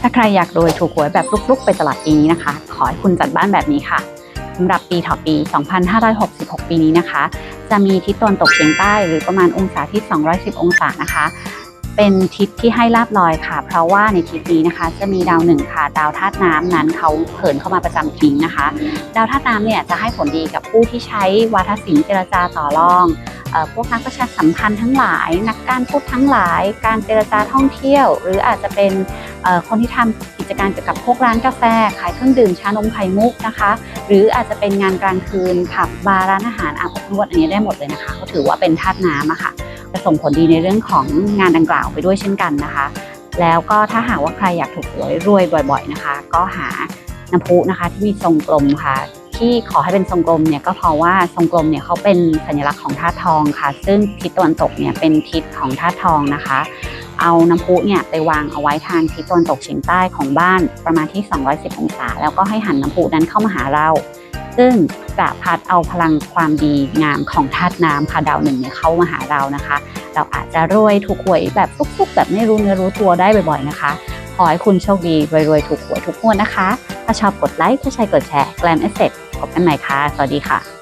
ถ้าใครอยากรวยถูกหวยแบบลุกๆ ไปตลอดปีนี้นะคะ ขอให้คุณจัดบ้านแบบนี้ค่ะสำหรับปีถ่อปี 2566 ปีนี้นะคะ จะมีทิศตะวันตกเฉียงใต้หรือประมาณองศาที่ 210 องศานะคะ เป็นทิศที่ให้ลาบลอยค่ะ เพราะว่าในทิศนี้นะคะ จะมีดาวหนึ่งค่ะ ดาวธาตุน้ำนั้นเขาเผินเข้ามาประจำทิศนะคะ ดาวธาตุน้ำเนี่ยจะให้ผลดีกับผู้ที่ใช้วาทศิลป์เจรจาต่อรอง พวกนักประชาสัมพันธ์ทั้งหลาย นักการพูดทั้งหลาย การเจรจาท่องเที่ยว หรืออาจจะเป็นคนที่ทำกิจการเกี่ยวกับพวกร้านกาแฟ ขายเครื่องดื่มชานมไข่มุกนะคะ หรืออาจจะเป็นงานกลางคืนผับบาร์ร้านอาหารอาบอบนวดอันนี้ได้หมดเลยนะคะเขาถือว่าเป็นธาตุน้ำอะค่ะจะส่งผลดีในเรื่องของงานดังกล่าวไปด้วยเช่นกันนะคะ แล้วก็ถ้าหากว่าใครอยากถูกหวยรวยบ่อย ๆนะคะ ก็หาน้ำพุนะคะที่มีทรงกลมค่ะ ที่ขอให้เป็นทรงกลมเนี่ยก็เพราะว่าทรงกลมเนี่ยเขาเป็นสัญลักษณ์ของธาตุทองค่ะ ซึ่งทิศตะวันตกเนี่ยเป็นทิศของธาตุทองนะคะ เอาน้ำพุเนี่ยไปวางเอาไว้ทางทิศตะวันตกเฉียงใต้ของบ้านประมาณที่ 210 องศา แล้วก็ให้หันน้ำพุนั้นเข้ามาหาเรา ซึ่งจะพัดเอาพลังความดีงามของธาตุน้ำค่ะดาวหนึ่งเนี่ยเข้ามาหาเรานะคะ เราอาจจะรวยถูกหวยแบบฟุกๆ แบบไม่รู้เนื้อรู้ตัวได้บ่อยๆนะคะขอให้คุณโชคดีรวยๆ ถูกหวยทุกงวดนะคะ ถ้าชอบกดไลค์ ถ้าใช่กดแชร์แกลนเอสเซ็ พบกันใหม่ค่ะ สวัสดีค่ะ